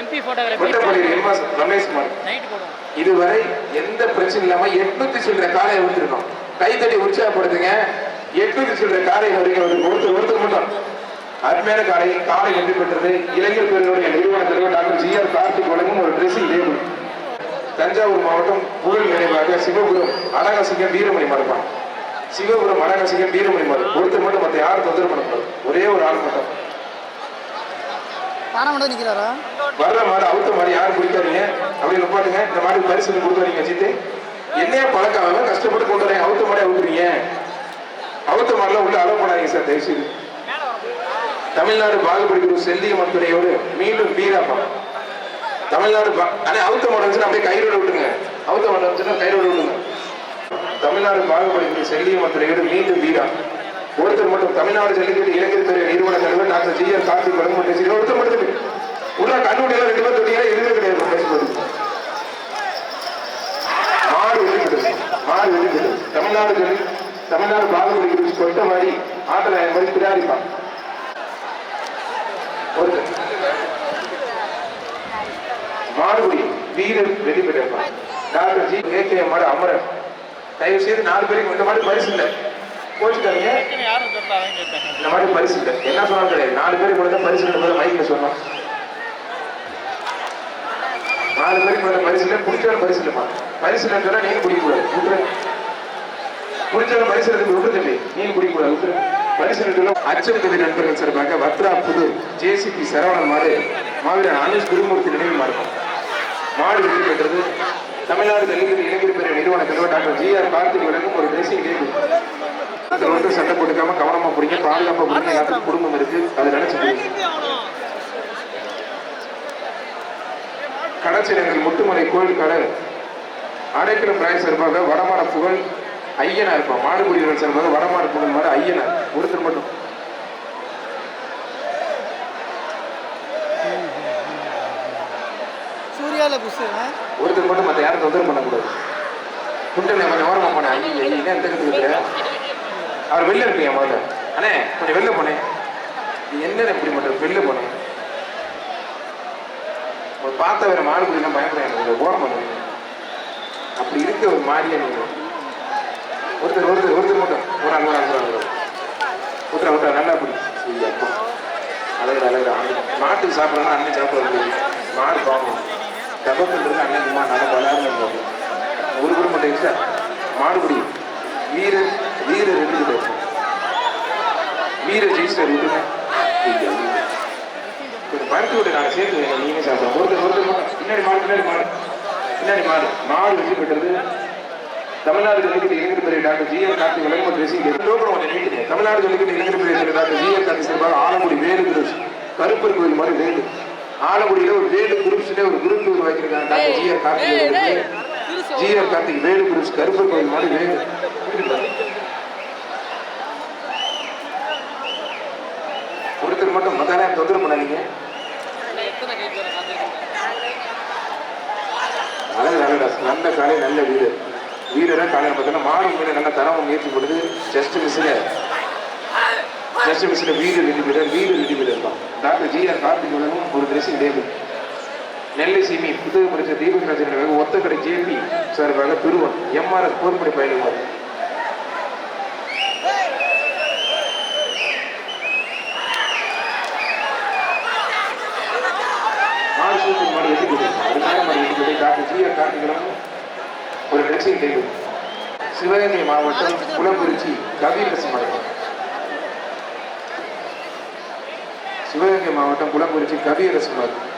MP Rameshkumar night போடுவோம். இதுவரை எந்த பிரச்சனை இல்லாம எட்நூத்தி சில்லற காலை விட்டுருக்கோம் கைத்தடி உற்சாகப்படுத்துங்க எட்நூத்தி சில்லற காலை வரைக்கும் ஒரு ஒருத்தர் ஒருத்தர் மட்டும். அருமையான காலை காலை வெற்றி பெற்றது. இளைஞர் பேருடைய நிறுவன தலைவர் டாக்டர் ஜி ஆர் கார்த்திக் வழங்கும் ஒரு ட்ரெஸ்ஸிங் டேபிள் தஞ்சாவூர் மாவட்டம் புகழ் நினைவாக சிவபுரம் அனகசிங்கம் வீரமணி மரபான் சிவபுரம் அனகசிங்கம் வீரமணி மரம் ஒருத்தர் மட்டும் மற்ற யாரும் தொந்தரவு பண்ணக்கூடாது. ஒரே ஒரு ஆள் மட்டும். பானை மட்டும் நிற்கிறாரா வர்ற மாடு அவுத்த மாடு யாரும் பிடிக்காதீங்க அப்படி நிப்பாட்டுங்க. இந்த மாடு பரிசு கொடுத்துறீங்க ஜித்து. என்னையா பழக்காம கஷ்டப்பட்டு கொண்டு வரீங்க அவுத்த மாடே அவுத்துறீங்க அவுத்த மாடுல உள்ள அலோ பண்ணாதீங்க சார் தயவு தமிழ்நாடு பாகுபலி குரு செல்லியம்மன் துறையோடு மீண்டும் வீராப்பா தமிழ்நாடு பா- அண்ணே அவுத்த மாடு வந்துச்சுன்னா அப்படியே கயிறோட விட்டுங்க அவுத்த மாடு வந்துச்சுன்னா கயிறோட விடுங்க தமிழ்நாடு பாகுபலி குரு செல்லியம்மன் துறையோடு மீண்டும் வீரா ஒருத்தர் மட்டும் தமிழ்நாடு ஜல்லிக்கட்டு இளைஞர் துறை நிறுவன தலைவர் டாக்டர் ஜி ஆர் கார்த்திக் வழங்கும் பேசுகிறேன் ஒருத்தர் மட்டும் உள்ள கண்ணுடைய ரெண்டு பேர் தொட்டியா எதுவுமே கிடையாது பேசுவது மாடு வெளிக்கிட்டு மாடு வெளிக்கிட்டு தமிழ்நாடு ஜல்லி தமிழ்நாடு பாகுபலி குரு கொட்ட மாதிரி ஆட்டல மாதிரி பிராரிப்பான் ஒருத்தர். மாடுபடி வீரர் வெற்றி டாக்டர் ஜி கே கே மாடு அமரன் தயவு செய்து நாலு பேருக்கு இந்த மாதிரி பரிசு இல்லை. கோச்சுக்காதீங்க இந்த மாதிரி பரிசு இல்லை. என்ன சொன்னாலும் கிடையாது. நாலு கூட தான் பரிசு இல்லை மைக்கில் சொன்னோம். நாலு பேருக்கு கூட பரிசு இல்லை பிடிச்சாலும் பரிசு இல்லைம்மா. பரிசு இல்லைன்னு சொன்னா நீங்க குடிக்கக்கூடாது. விட்டுரு பிடிச்சாலும் பரிசு இருக்கு விட்டு தம்பி நீங்க குடிக்கக்கூடாது. விட்டுரு பரிசு இல்லை அச்சம் கதை நண்பர்கள் சார்பாக வத்ரா புது ஜேசிபி சரவணன் மாடு மாவீரன் அனுஷ் குருமூர்த்தி நினைவு மாறும் மாடு வெற்றி பெற்றது. தமிழ்நாடு தெலுங்கு இளைஞர் பெரிய நிறுவன தலைவர் டாக்டர் ஜி ஆர் கார்த்திக் வழங்கும் ஒரு ட்ரெஸ்ஸிங் டேபிள் அதில் வந்து சண்டை போட்டுக்காம கவனமா பிடிங்க பாதுகாப்பா எல்லாத்துக்கும் குடும்பம் இருக்கு. அதை நினைச்சு கடற்சிலங்கள் முத்துமலை கோயில் கடல் அடைக்கலம் பிராய் சார்பாக வடமாட புகழ் ஐயனா இருப்பான். மாடுபிடிகள் சார்பாக வடமாட புகழ் மாதிரி ஐயனா. ஒருத்தர் மட்டும். ஒருத்தர் மட்டும் மற்ற யாரும் தொந்தரவு பண்ணக்கூடாது. குண்டனை கொஞ்சம் ஓரமா போனேன். ஐயோ ஐயோ என்ன எடுத்துக்கிட்டு அவர் வெளில இருப்பீங்க முதல்ல? அண்ணே கொஞ்சம் வெளில போனேன் நீ என்ன இப்படி மட்டும் வெளில போனேன் உங்களை பார்த்த வேற மாடு பிடிக்கலாம் பயப்படுறேன் எனக்கு. ஓரம் பண்ணுவேன் அப்படி இருக்க ஒரு மாடியை நீங்க ஒருத்தர் ஒருத்தர் ஒருத்தர் மட்டும். ஒரு ஆள் ஒரு ஆள் ஒரு ஆள் நல்லா பிடி. அப்பா. அழகு அழகு ஆண்டு மாட்டுக்கு சாப்பிட்றதுனா அண்ணன் சாப்பிட்றது மாடு பாவம். கபத்தில் இருந்து அண்ணன் சும்மா நல்லா பலாரம் ஒரு குடும்பம் மட்டும் எக்ஸ்ட்ரா மாடுபிடி வீரர் வீரர் ரெண்டு பேர். ஐயா, ஐயா. கொஞ்சம் பருத்தி விட்டு நாங்கள் சேர்த்து வைங்க. நீங்க சாப்பிடுவோம் ஒருத்தர் பின்னாடி மாடு பின்னாடி மாடு. பின்னாடி மாடு. மாடு வெற்றி பெற்றது. தமிழ்நாடு ஜல்லிக்கட்டு இளைஞர் பிரிவு டாக்டர் ஜி எல் கார்த்திக் லோகம் கொஞ்சம் நீட்டுங்க. தமிழ்நாடு ஜல்லிக்கட்டு இளைஞர் பிரிவு டாக்டர் ஜி எல் கார்த்திக் சார்பாக ஆலங்குடி வேலு குரூஸ் கருப்பர் கோயில் மாதிரி வேலு. ஆலங்குடியில ஒரு வேலு குரூப்ஸ்ல ஒரு குரூப் உருவாக்கியிருக்காங்க doctor G L Karthik G L Karthik Velu Cruz Karuppar கோயில் மாதிரி வேலு ஒருத்தர் மட்டும் மத்தானே தொந்தரவு பண்ணாதீங்க எத்தனை கைக்கு வர காத்திருக்கீங்க அழகு அழகா நல்ல காலை நல்ல வீரர் வீரரை காலையில் பார்த்தோன்னா மாடு மீது நல்ல முயற்சி கொடுத்து ஜஸ்ட் மிஸ்ல ஜஸ்ட் மிஸ்ல வீடு வெற்றி பெற வீடு வெற்றி பெற்றிருப்பான் டாக்டர் ஜி ஆர் கார்த்திக் உலகம் ஒரு ட்ரெஸ்ஸிங் டேபிள் நெல்லை சீமி புத்தக படிச்ச தீபக் ராஜன் ஒத்தக்கடை ஜேபி சார்பாக திருவன். எம்ஆர்எஸ் போர்படி பயிலுவார் மாடு சூப்பர் மாடு வெற்றி பெற்று அருமையான மாடு வெற்றி பெற்று டாக்டர் ஜி ஆர் கார்த்திகளும் ஒரு ட்ரெஸ்ஸிங் சிவகங்கை மாவட்டம் குளங்குறிச்சி கவிரசு மாவட்டம் சிவகங்கை மாவட்டம் குளங்குறிச்சி கவியரசு மாவட்டம்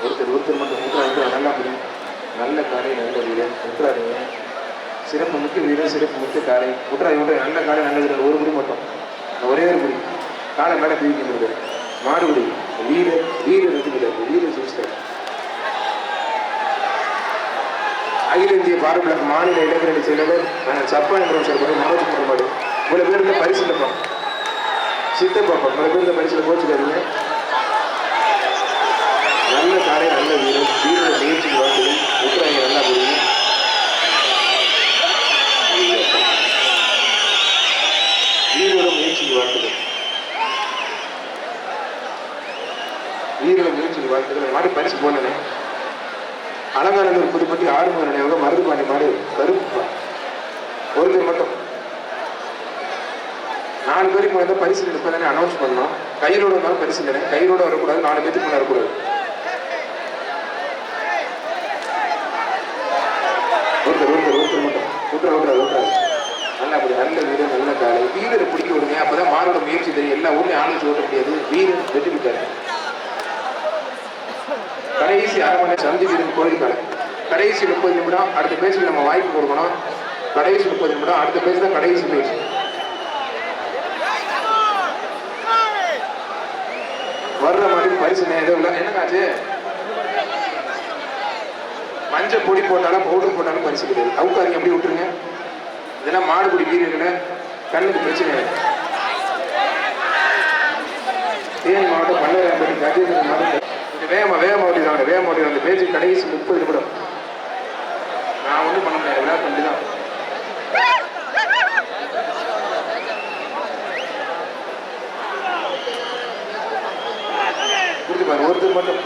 ஒருத்தர் ஒருத்தர் மட்டும் முத்ரா நல்லா புரியும் நல்ல காலை நல்ல வீரர் முத்ராதீங்க சிறப்பு முக்கிய வீரர் சிறப்பு முக்கிய காலை. முத்ரா இவங்க நல்ல காலை நல்ல வீரர் ஒரு முடி மட்டும். ஒரே ஒரு முடி காலை மேலே பிரிக்கின்றது மாடுபடி வீரர் வீரர் ரெண்டு வீரர் சிஸ்டர். அகில இந்திய பார்வையாளர் மாநில இளைஞரணி செயலர் சப்பான் சப்பானிபுரம் சார் மனோஜ் குமார் இவ்வளோ பேர் இந்த பரிசு இல்லைப்பா சித்தப்பாப்பா இவ்வளோ பேர் இந்த பரிசில் கோச்சுக்காதீங்க. நல்ல காலை நல்ல வீரர் வீரர் வீரர்கள் சொல்லி வாழ்த்துக்கள் மாடு பரிசு போனேன். அலங்காநல்லூர் புதுப்பட்டி ஆறுமுக நினைவாக மருதுபாண்டி மாடு கருப்பு ஒருத்தர் மட்டும். நாலு பேருக்கு வந்து பரிசு இருப்பதானே அனௌன்ஸ் பண்ணோம். கையிலோட இருந்தாலும் பரிசு இல்லை கையிலோட வரக்கூடாது நாலு பேருக்கு முன்ன வரக்கூடாது. ஒருத்தர் ஒருத்தர் ஒருத்தர் மட்டும். ஒருத்தர் ஒருத்தர் ஒருத்தர். நல்ல அப்படி நல்ல வீரர் நல்ல காலை வீரரை பிடிக்க விடுங்க அப்பதான் மாரோட முயற்சி தெரியும். எல்லா ஊர்லயும் ஆளுநர் ஓட்ட முடியாது. வீரர் வெற்றி பெற்றாரு கடைசி அரை மணி நேரம் சந்தி வீரன் கோயில் கடைசி முப்பது நிமிடம் அடுத்த பேச்சுக்கு நம்ம வாய்ப்பு கொடுக்கணும். கடைசி முப்பது நிமிடம் அடுத்த பேச்சு தான் கடைசி பேச்சு. வர்ற மாதிரி பரிசு எதுவும் இல்லை. என்னங்க ஆச்சு மஞ்சள் பொடி போட்டாலும் பவுடர் போட்டாலும் பரிசு கிடையாது. அவுக்காரங்க எப்படி விட்டுருங்க? இதெல்லாம் மாடுபிடி வீரர்களை கண்ணுக்கு பிரச்சனை இல்லை. தேனி மாவட்டம் பல்லவரம்பட்டி கஜேந்திரன் மாவட்டம் கொஞ்சம் வேகமா வேகமா ஓட்டிடுவாங்க வேகமா ஓட்டிடுவாங்க அந்த பேச்சு கடைசி முப்பது நிமிடம். நான் ஒன்றும் பண்ண முடியாது. விளையாட்டு பண்ணி தான். ஒருத்தர் மட்டும்.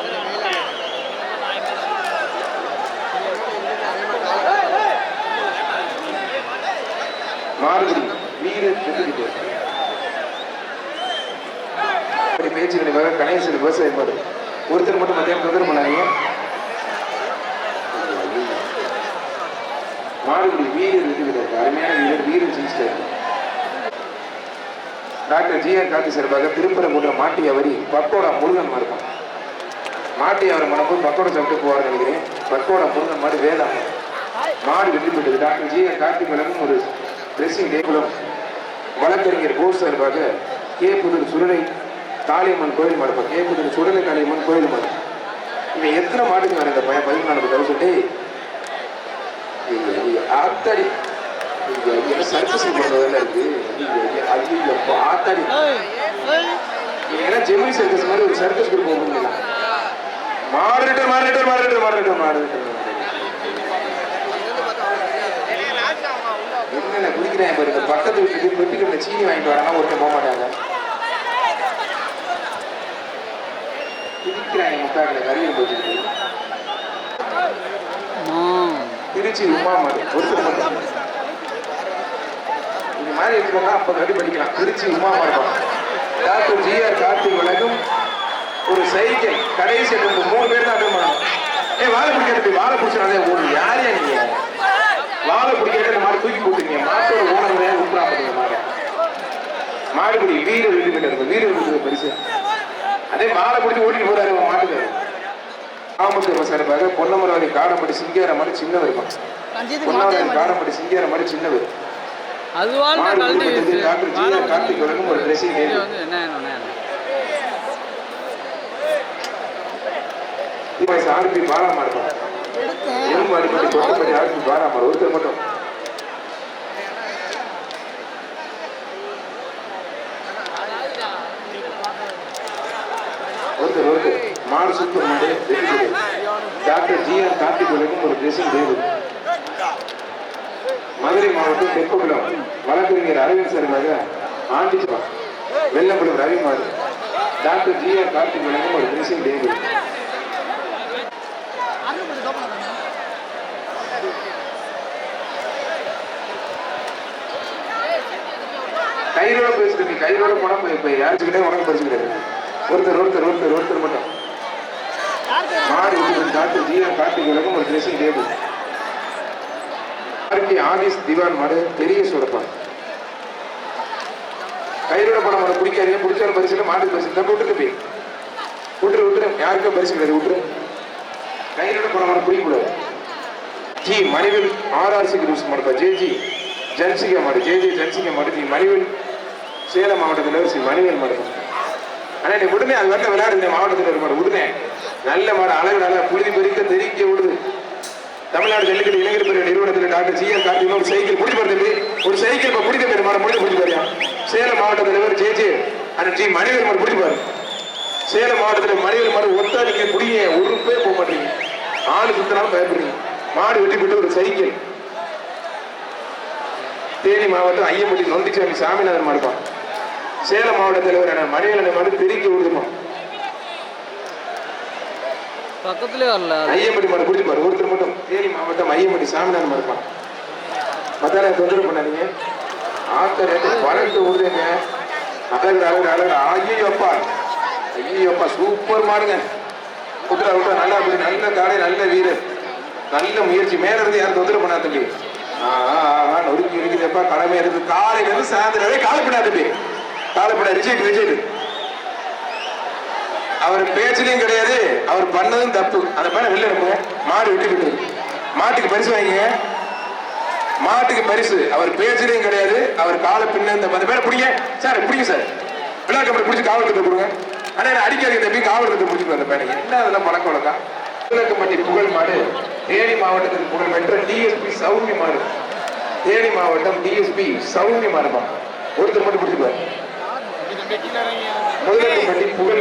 மாறுபடி வீரர் வெற்றிக்கிட்டு அப்படி கணேசன் விவசாயம் மாதிரி ஒருத்தர் மட்டும் மத்தியானம் தொந்தரவு பண்ணாதீங்க மாறுபடி வீரர் இருக்குது அருமையான வீரர் வீரர் ஜெயிச்சிட்டாரு டாக்டர் ஜி ஆர் காந்தி சார்பாக திருப்பரங்குன்ற மாட்டி அவரி பக்கோடா முருகன் மாறுப்பான் மாட்டி அவர் மனப்போது பக்கோடா சாப்பிட்டு போவார் நினைக்கிறேன். பக்கோடா முருகன் மாடு வேதம் மாடு வெற்றி பெற்றது. டாக்டர் ஜி ஆர் கார்த்தி வழங்கும் ஒரு ட்ரெஸ்ஸிங் டேபிளும் வழக்கறிஞர் போஸ் சார்பாக கே புதூர் சுருளை காளியம்மன் கோயில் மாடுப்பா கே புதூர் சுடலை காளியம்மன் கோயில் மாடு. இவன் எத்தனை மாடுக்கு வர இந்த பையன் பதினாலு தௌசண்ட் ஆத்தாடி. சர்க்கஸ் பண்ணுறதுல இருக்கு? ஐயோ ஆத்தாடி. ஏன்னா ஜெமினி சர்க்கஸ் மாதிரி ஒரு சர்க்கஸ் குரூப் ஓப்பன் மாறிட்டு மாறிட்டு மாறிட்டு மாறிட்டு மாறிட்டு என்ன குடிக்கிறேன் பாருங்க பக்கத்து வீட்டுக்கு பெட்டிக்கல்ல சீனி வாங்கிட்டு வரானா ஒருத்தர் போக மாட்டாங்க. குடிக்கிறாங்க முட்டாக்கில் கறியில் போச்சுக்கிட்டு திருச்சி உமா மாடு. ஒருத்தர் மட்டும். இந்த மாதிரி இருக்கிறவங்க அப்போ கட்டி படிக்கலாம். திருச்சி உமா மாடு டாக்டர் ஜிஆர் கார்த்திக் வழங்கும் ஒரு சைக்கிள். கடைசி ரெண்டு மூணு பேர் தான் அட்டன் பண்ணணும். ஏ வாழை பிடிக்கிறது வாழை பிடிச்சாலே ஓடு. யாரையா நீங்க? வாழை பிடிக்கிறது இந்த மாதிரி தூக்கி போட்டுங்க மாட்டோட ஓனர் வேற உப்புறா மாடுபிடி வீரர் வீடு கிட்ட வீரர் வீடு பரிசு. அதே மாலை பிடிச்சி ஓட்டிட்டு போறாரு உன் மாட்டுக்கு. ஆமத்து சார்பாக பொன்னமரவரி காடம்படி சிங்கார மாதிரி சின்னவர் பொன்னமரவரி காடம்படி சிங்கார மாதிரி சின்னவர். கார்த்திக் வழங்கும் ஒரு ட்ரெஸ்ஸிங் ஆர்பி பாராமா இருக்கும் எலும்பு அடிப்படை ஆர்பி ஒருத்தர் மட்டும் ஒருத்தர் ஒருத்தர் மாடு super doctor G R Karthik வழங்கும் ஒரு ட்ரெஸ்ஸிங் டேபிள் மதுரை மாவட்டம் தெற்குகுளம் வழக்கறிஞர் அரவிந்த் சார்பாக ஆண்டிப்பா வெள்ளம்பலம் ரவிமார் டாக்டர் ஜி ஆர் கார்த்திக் வழங்கும் ஒரு ட்ரெஸ்ஸிங் டேபிள் கைரோட பேசுறது கைரோட உடம்பு இப்ப யாருக்கிட்டே உடம்பு பரிசு ஒருத்தர் ஒருத்தர் ஒருத்தர் ஒருத்தர் மட்டும். மாடு விட்டு டாக்டர் ஜி ஆர் கார்த்திக் வழங்கும் ஒரு dressing table R K Adhis Diwan மாடு பெரிய சுரப்பான் கைரோட படம் மாடு பிடிக்காதீங்க. பிடிச்சாலும் பரிசு மாடு பரிசு தான் விட்டுட்டு போய். விட்டுரு விட்டுரு. யாருக்கும் பரிசு கிடையாது. விட்டுரு. கைரோட படம் மாடு பிடிக்கக்கூடாது. G Manivel R R C groups மாடுப்பா ஜே ஜி ஜன்சிகா மாடு. ஜே ஜே ஜன்சிகா மாடு. ஜி மணிவேல் சேலம் மாவட்டத்தில் ஸ்ரீ மணிவேல் மாடு. அண்ணா நீ உடனே அது வந்து விளையாடுங்க மாவட்டத்தில் இருக்க மாடு. விடுனே நல்ல மாடு அழகு நல்லா புழுதி பெருக்க தெரிக்க விடுது தமிழ்நாடு ஜல்லிக்கட்டு இளைஞர் பெரிய நிறுவனத்தில் டாக்டர் சி ஆர் கார்த்திகா ஒரு சைக்கிள் பிடிச்சு பாருங்க ஒரு சைக்கிள் இப்போ பிடிக்க பெரிய மாடு முடிஞ்சு பிடிச்சு பாரியா சேலம் மாவட்ட தலைவர் ஜே ஜே அண்ணன் ஜி மணிவேல் மாடு பிடிச்சு பாரு சேலம் மாவட்டத்தில் மணிவேல் மாடு ஒத்தாதிக்க குடிங்க ஒரு பேர் போக மாட்டீங்க ஆடு சுத்தினாலும் பயப்படுறீங்க மாடு வெட்டி போட்டு ஒரு சைக்கிள். தேனி மாவட்டம் ஐயம்பட்டி நொந்திச்சாமி சாமிநாதன் மாடுப்பான் சேலம் மாவட்ட தலைவர் மணிவேலனை மாடு தெரிக்க விடுதுமா பக்கத்துலயே வரல. அது ஐயம்பட்டி மாடு பாரு ஒருத்தர் மட்டும். தேனி மாவட்டம் ஐயம்பட்டி சாமிநாதன் இருப்பான் மத்தான தொந்தரவு பண்ணாதீங்க. ஆத்தர் ரெண்டு வளர்ந்து விடுறீங்க அழகு அழகு அழகு ஐயோ அப்பா சூப்பர் மாடுங்க. குதிரை விட்டா நல்லா அப்படி நல்ல காலை நல்ல வீரர் நல்ல முயற்சி. மேல இருந்து யாரும் தொந்தரவு பண்ணா தம்பி. ஆ நொறுக்கி இருக்குதப்பா கடமை இருக்கு காலையில இருந்து சாயந்தரம் வரை தம்பி. காலை ரிஜெக்ட் ரிஜெக்ட். அவர் பேச்சிலையும் கிடையாது அவர் பண்ணதும் தப்பு. அந்த பையனை வெளில அனுப்புங்க மாடு விட்டு விட்டு மாட்டுக்கு பரிசு வாங்கிங்க. மாட்டுக்கு பரிசு. அவர் பேச்சிலையும் கிடையாது அவர் காலை பின்ன இந்த அந்த பேரை பிடிங்க. சார் பிடிங்க சார். விழா கம்பெனி பிடிச்சி காவலத்தை கொடுங்க. அண்ணா அடிக்காது அடிக்காதீங்க தம்பி காவலத்தை பிடிச்சிட்டு அந்த பையனுக்கு என்ன அதெல்லாம் பழக்க வழக்கம்? விளக்கம்பட்டி புகழ் மாடு. தேனி மாவட்டத்தில் புகழ் பெற்ற டிஎஸ்பி சௌமி மாடு தேனி மாவட்டம் டிஎஸ்பி சௌமி மாடுமா ஒருத்தர் மட்டும் பிடிச்சிப்பாரு முதலகம்பட்டி புகழ்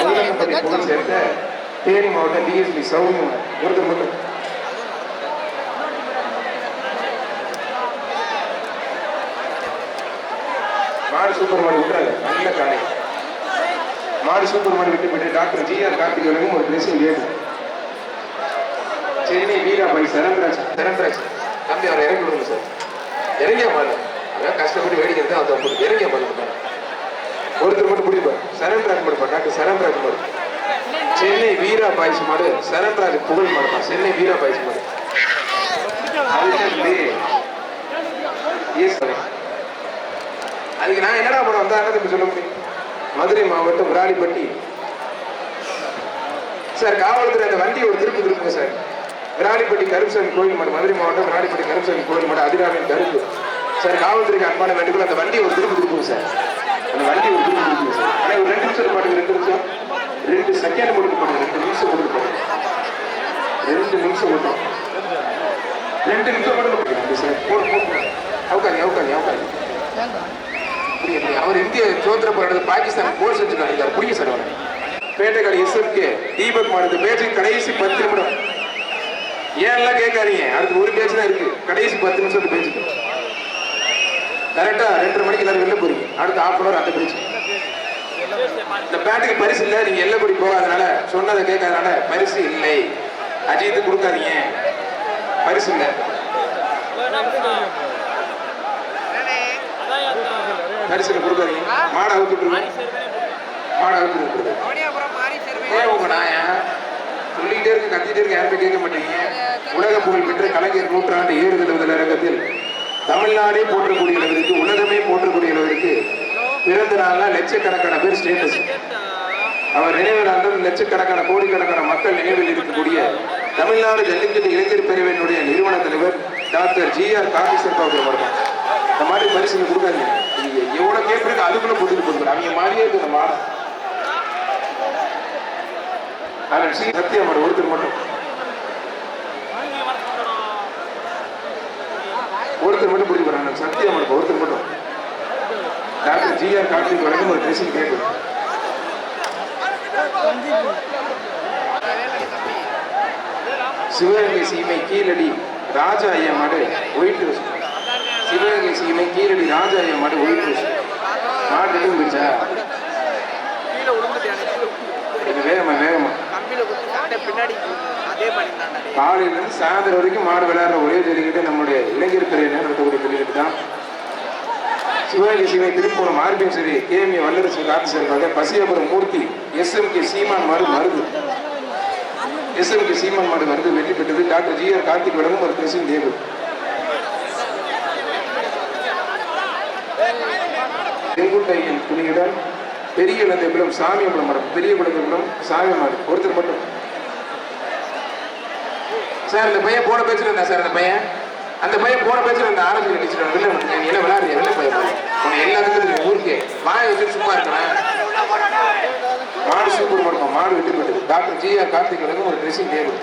முதலகம்பட்டி புகழ் சேர்ந்த தேனி மாவட்டம் டிஎஸ்பி சௌமி மாடு ஒருத்தர் மட்டும் மாடு சூப்பர் மாடு விட்டுறாங்க நல்ல காலை மாடு சூப்பர் மாடு விட்டு போயிட்டு டாக்டர் ஜிஆர் கார்த்திக் வரைக்கும் ஒரு பிளேசிங் வேணும் சென்னை வீராபாய் சரண்ராஜ் சரண்ராஜ் தம்பி அவரை இறங்கி விடுங்க சார் இறங்கிய மாடு அதான் கஷ்டப்பட்டு வேடிக்கிறது அந்த அதை போட்டு இறங்கிய மாடு. ஒருத்தர் மட்டும் பிடிப்பார் சரண்ராஜ் மாடுப்பா டாக்டர் சரண்ராஜ் மாடு சென்னை வீரா பாய்ஸ் மாடு சரண்ராஜ் புகழ் மாடுப்பா. சென்னை வீரா பாய்ஸ் மாடு. அதுக்கு அதுக்கு நான் என்னடா படம் வந்தா சொல்ல முடியும்? மதுரை மாவட்டம் விராலிப்பட்டி. சார் காவல்துறை அந்த வண்டி ஒரு திருப்பு திருப்புங்க சார் விராலிப்பட்டி கருப்புசாமி கோயில் மாடு மதுரை மாவட்டம் விராலிப்பட்டி கருப்புசாமி கோயில் மாடு அதிராமின் கருப்பு. சார் காவல்துறைக்கு அன்பான வேண்டுகோள் அந்த வண்டி ஒரு திருப்பி திருப்புங்க சார். அந்த வண்டி ஒரு திருப்பி திருப்புங்க சார். ஆனால் ஒரு ரெண்டு நிமிஷம் பாட்டு ரெண்டு நிமிஷம் ரெண்டு செகண்ட் போட்டு போடுங்க ரெண்டு நிமிஷம் கொடுக்க போடுங்க ரெண்டு நிமிஷம் மட்டும். ரெண்டு நிமிஷம் மட்டும் சார் போடு போடு அவுக்காங்க அவுக்காதி புரியுது, அவர் இந்திய சுதந்திர போராட்டத்தில் பாகிஸ்தான் கோல் செஞ்சு புரிய சார் அவர். பேட்டைக்காடு எஸ்எம்கே தீபக் மாடுது பேச்சுக்கு கடைசி பத்து நிமிடம். ஏன்லாம் கேட்காதீங்க? அடுத்து ஒரு பேச்சு தான் இருக்கு. கடைசி பத்து நிமிஷம் அந்த கரெக்டாக கரெக்டா ரெண்டரை மணிக்கு எல்லாரும் வெளில போறீங்க. அடுத்து ஆஃப் அன் அவர் அந்த பிரிச்சு இந்த பேட்டுக்கு பரிசு இல்லை நீங்க எல்லப்படி போகாதனால சொன்னதை கேட்காதனால பரிசு இல்லை. அஜித்து கொடுக்காதீங்க. பரிசு இல்லை. பரிசு கொடுக்காதீங்க. மாடை அவுத்துட்டு மாடை அவுத்துட்டு ஏன் உங்க நாயா சொல்லிக்கிட்டே இருக்கு கத்திட்டே இருக்கு யாருமே கேட்க மாட்டீங்க. உலக புகழ் பெற்ற கலைஞர் நூற்றாண்டு ஏறுதல் முதல் அரங்கத்தில் தமிழ்நாடே போற்றக்கூடிய அளவிற்கு உலகமே போற்றக்கூடிய அளவிற்கு பிறந்த நாள்ல லட்சக்கணக்கான பேர் ஸ்டேட்டஸ் அவர் நினைவு நாளில் லட்சக்கணக்கான கோடிக்கணக்கான மக்கள் நினைவில் இருக்கக்கூடிய தமிழ்நாடு ஜல்லிக்கட்டு இளைஞர் பேரவையினுடைய நிறுவன தலைவர் டாக்டர் ஜி ஆர் கார்த்திசன் அவர்கள் வருவார் இந்த மாதிரி பரிசு கொடுக்காதீங்க. நீங்க எவ்வளவு கேட்பீங்க அதுக்குள்ள போட்டுட்டு கொடுக்குற அவங்க மாதிரியே இருக்கு நம்ம ஆனால் ஸ்ரீ சத்தியம் ஒருத்தர் மட்டும். ஒருத்தர் மட்டும் பிடிக்க போறாங்க. சத்தியமர் ஒருத்தர் மட்டும். டாக்டர் ஜி ஆர் கார்த்திக் வரைக்கும் ஒரு ட்ரெஸ்ஸிங் டேபிள் சிவகங்கை சீமை கீழடி ராஜா ஐயா மாடு ஒயிட் ரோஸ் சிவகங்கை சீமை கீழடி ராஜா ஐயா மாடு ஒயிட் ரோஸ் மாடு இது வேகமா வேகமா. காலையில இருந்து சாயந்தரம் வரைக்கும் மாடு விளையாடுற ஒரே ஜல்லிக்கட்டு நம்முடைய இளைஞர் பிரிவினர் நடத்தக்கூடிய ஜல்லிக்கட்டு தான். சிவகங்கை சீமை திருப்பூரம் ஆர்பிஎம் சரி கேஎம்ஏ வல்லரசு காத்து சேர்ந்தாங்க பசியபுரம் மூர்த்தி எஸ்எம்கே சீமான் மாடு மருது. எஸ்எம்கே சீமான் மாடு மருந்து வெற்றி பெற்றது டாக்டர் ஜி ஆர் கார்த்திக் வழங்கும் ஒரு பிரசிங் தேவு செங்குட்டையின் துணியுடன் பெரிய இளந்தைக்குளம் சாமி குளம் மரம் பெரிய குளந்தைக்குளம் சாமி மாடு ஒருத்தர் மட்டும். சார் இந்த பையன் போன பேச்சில் இருந்தா சார் அந்த பையன்? அந்த பையன் போன பேச்சில் இருந்த ஆரஞ்சு டீச்சர் வெளில நீ என்ன விளையாடுறிய? வெளில பையன் உன்னை எல்லாத்துக்கும் தெரியும் ஊருக்கு. வாயை வச்சு சும்மா இருக்கிறேன் மாடு சூப்பர் மாடுமா மாடு வெற்றி பெற்றது டாக்டர் ஜி ஆர் கார்த்திக் ஒரு ட்ரெஸ்ஸிங் டேபிள்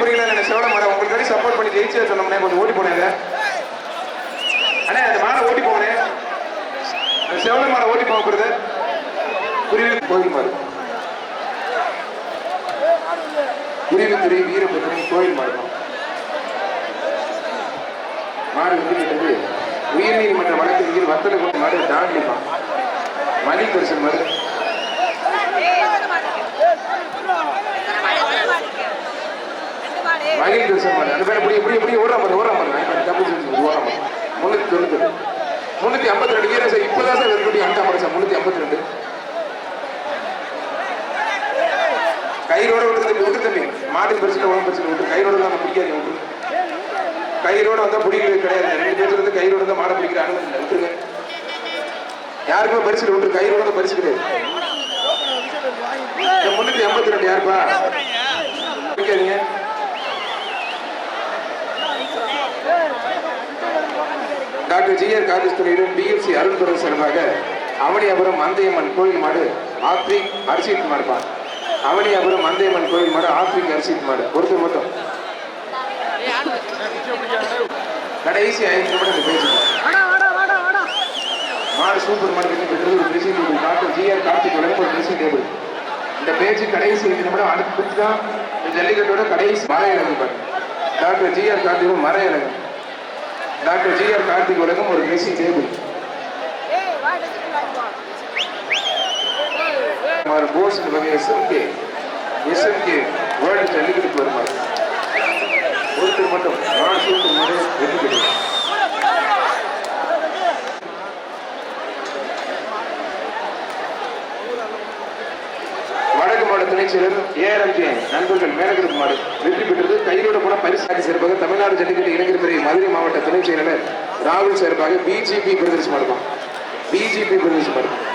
புரியல என்ன செவல மாடம் உங்களுக்கு சப்போர்ட் பண்ணி ஜெயிச்சு சொன்னோம்னே கொஞ்சம் ஓட்டி போனேன் அண்ணே அந்த மாடை ஓட்டி போனேன் அந்த செவல மாடை ஓட்டி போக புரியல. குருவி கோயில் மாடு. குருவித்துறை வீரபத்திரன் கோயில் மாடு மாடு வந்து உயர்நீதிமன்ற வழக்கறிஞர் வத்தல கொண்ட மாடு தாண்டிப்பான் மணி பரிசன் மாடு மகிழ் தரிசனம் மாடு அந்த பேர் இப்படி இப்படி இப்படி ஓடுற மாதிரி ஓடுற மாதிரி தப்பு சொல்லி ஓடுற மாதிரி முன்னூத்தி தொண்ணூத்தி முன்னூத்தி ஐம்பத்தி ரெண்டு. வீரர் சார் இப்பதான் சார் வெறும் அண்டா மாடு சார் முன்னூத்தி ஐம்பத்தி ரெண்டு. கயிறோட விட்டு தம்பி விட்டு தம்பி மாட்டுக்கு பிரச்சனை உடம்பு பிரச்சனை விட்டு கயிறோட தான் பிடிக்காது விட்டு. கயிறோட வந்தா பிடிக்கிறது கிடையாது. ரெண்டு பேர்த்துல இருந்து கயிறோட தான் மாடை பிடிக்கிற அனுமதி இல்லை விட்டுருங்க. யாருக்குமே பரிசு விட்டு கயிறோட தான் பரிசு கிடையாது. முன்னூத்தி எண்பத்தி ரெண்டு யாருப்பா? பிடிக்காதீங்க. டாக்டர் ஜி ஆர் காதேஸ்வரியிடம் பிஎல்சி துறை சார்பாக அவனியாபுரம் மந்தையம்மன் கோயில் மாடு ஆத்ரிக் அரிசித் மாடுப்பா அவனியாபுரம் மந்தையம்மன் கோயில் மாடு ஆப்பிரிக்க அரிசித் மாடு. ஒருத்தர் மட்டும். கடைசி ஐந்து நிமிடம் இந்த மாடு சூப்பர் மார்க்கெட் பெற்றது ஒரு dressing table doctor G R Karthik வழங்கும் ஒரு ட்ரெஸ்ஸிங் டேபிள் இந்த பேச்சு கடைசி ஐந்து நிமிடம் அடுத்து தான் இந்த ஜல்லிக்கட்டோட கடைசி மர இறங்கு டாக்டர் ஜி ஆர் மர இறங்கு டாக்டர் ஜி ஆர் கார்த்திக் வழங்கும் ஒரு ட்ரெஸ்ஸிங் டேபிள் கோர்ஸ் பண்ணி S M K S M K world jallikattu Perumal ஒருத்தர் மட்டும் நான் சூப்பர் மட்டும் வெற்றி கிடைக்கும் பெற்றது கையோட கூட பரிசாக சிறப்பாக தமிழ்நாடு ஜல்லிக்கட்டு இளைஞர் பிரிவு மதுரை மாவட்ட துணைச் செயலாளர் ராகுல் சார்பாக பிஜிபி பிரதேசம் இருக்கும் பிஜிபி பிரதேசம் இருக்கும்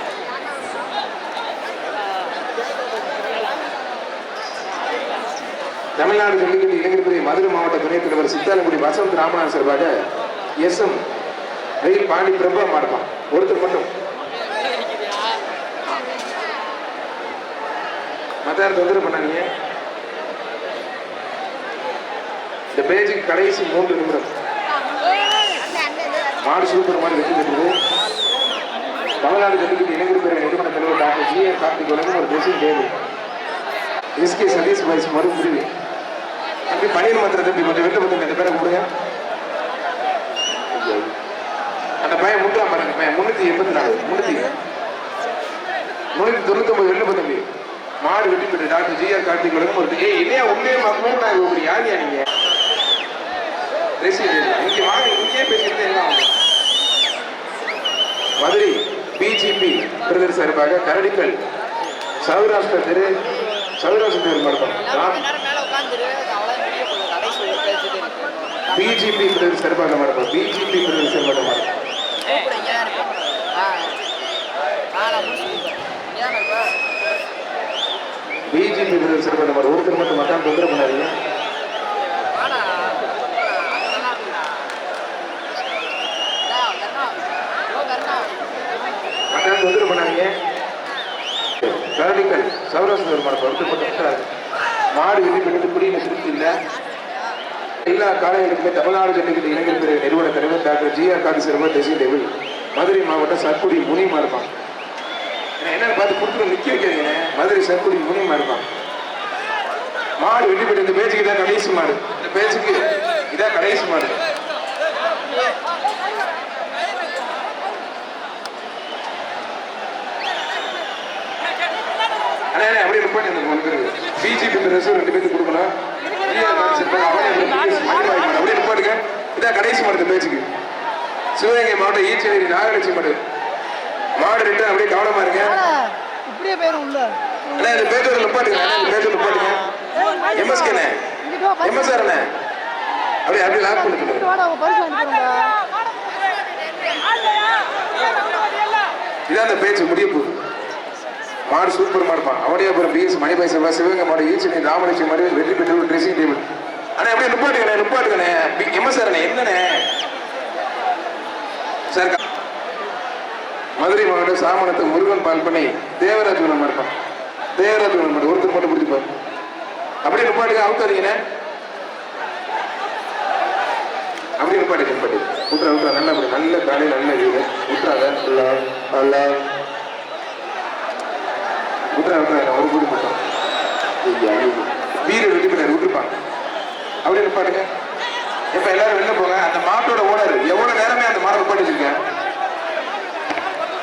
தமிழ்நாடு ஜல்லிக்கட்டு இளைஞர் பிரிவு மதுரை மாவட்ட துணைத் தலைவர் சித்தாலங்குடி வசந்த் ராமநாதன் சார்பாக எஸ் எம் வெயில் பாண்டி பிரபா மாடுப்பான் ஒருத்தர் மட்டும். மத்தார் தொந்தரவு பண்ணாங்க இந்த பேஜுக்கு கடைசி மூன்று நிமிடம். மாடு சூப்பர் மாதிரி வெற்றி பெற்றது. தமிழ்நாடு ஜல்லிக்கட்டு இளைஞர் பிரிவு நிறுவன தலைவர் டாக்டர் ஜி ஏ கார்த்திக் வழங்கும் ஒரு dressing table S K Satheesh boys மறு தம்பி பணியர் மாத்திர தம்பி கொஞ்சம் வெளில பார்த்துங்க இந்த பேரை கொடுங்க. அந்த பையன் முட்டான் பாருங்க பையன் முன்னூத்தி எண்பத்தி நாலு முன்னூத்தி முன்னூத்தி தொண்ணூத்தி ஒன்பது வெளில தம்பி மாடு வெட்டி பெற்று டாக்டர் ஜி ஆர் கார்த்திக் வழங்கும் ஒரு ஏய் இல்லையா உண்மையே மக்களும் நான் இப்படி யாரியா நீங்க? இங்க வாங்க இங்கேயே பேசிட்டு என்ன? மதுரை பிஜிபி பிரதர் சார்பாக கரடிக்கல் சௌராஷ்டிர தெரு சௌராஷ்டிர தெரு மண்டபம் பிஜிபி பிரதர் சார்பாக மண்டபம் பிஜிபி பிரதர் சார்பாக மண்டபம் பிஜிபி பிரதர் சார்பாக மண்டபம் ஒருத்தர் மட்டும் மக்கான் தொந்தரவு பண்ணாதீங்க. மக்கான் தொந்தரவு பண்ணாதீங்க. கரடிக்கல் சௌராஷ்டிர மண்டபம் ஒருத்தர் மட்டும். மாடு பெற்றது குடியின திருப்தி இல்லை. எல்லா காலைகளுக்குமே தமிழ்நாடு ஜல்லிக்கட்டு இளைஞர் பிரிவு நிறுவன தலைவர் டாக்டர் ஜி ஆர் காந்தி சிறுவர் தேசிய டேபிள் மதுரை மாவட்டம் சர்க்குடி முனிமா இருப்பான் என்னன்னு பார்த்து கொடுத்து நிக்க வைக்காதீங்க மதுரை சர்க்குடி முனிமா இருப்பான் மாடு வெட்டி போயிட்டு இந்த பேச்சுக்கு இதான் கடைசி மாடு. இந்த பேச்சுக்கு இதான் கடைசி மாடு. அண்ணா அப்படியே ரிப்போர்ட் இந்த உங்களுக்கு பிஜேபி பிரதேசம் ரெண்டு பேருக்கு கொடுக்கணும். அப்படியே ரிப்போர்ட்டுங்க இதான் கடைசி மாடு பேச்சுக்கு. சிவகங்கை மாவட்டம் ஈச்சேரி நாகலட்சுமி மாடு. மாடு ரெண்டு அப்படியே கவனமா இருங்க. இப்படியே போயிரும் உள்ள. அண்ணா இந்த பேச்சோட நிப்பாட்டுங்க அண்ணா இந்த பேச்சோட நிப்பாட்டுங்க. எம்எஸ்கே அண்ணே. எம்எஸ்ஆர் அண்ணே. அப்படியே அப்படியே லாக் இதான் அந்த பேச்சு முடிய போகுது. மாடு சூப்பர் மாடுப்பான் அப்புறம் பிஎஸ் மணிபாய் செல்வா சிவகங்கை மாடு ஈச்சனி ராமலட்சுமி மாடு வெற்றி பெற்று ட்ரெஸ்ஸிங் டேபிள் அண்ணா அப்படியே நிப்பாட்டுங்கண்ணே நிப்பாட்டுங்கண்ணே. எம்எஸ்ஆர் அண்ணே என்னண்ணே? சார் மதுரை மாவட்டம் சாமணத்து முருகன் பால் பண்ணி தேவராஜ் குணம் மாடுப்பான் தேவராஜ் குணம் மாடு ஒருத்தர் மட்டும் பிடிச்சிப்பார் அப்படியே நிப்பாட்டுங்க அவுத்தாதீங்கண்ணே. அப்படியே நிப்பாட்டு நிப்பாட்டு விட்றா விட்றா நல்லா அப்படி நல்ல காலையில் நல்ல வீடு விட்றாத நல்லா நல்லா. விட்றா விட்றா ஒரு கூடி மட்டும். வீடு வெட்டி பின்னாடி விட்டுருப்பாங்க அப்படியே நிப்பாட்டுங்க இப்ப எல்லாரும் வெளில போங்க அந்த மாட்டோட ஓனர் எவ்வளவு நேரமே அந்த மாடை நிப்பாட்டி வச்சிருக்கேன்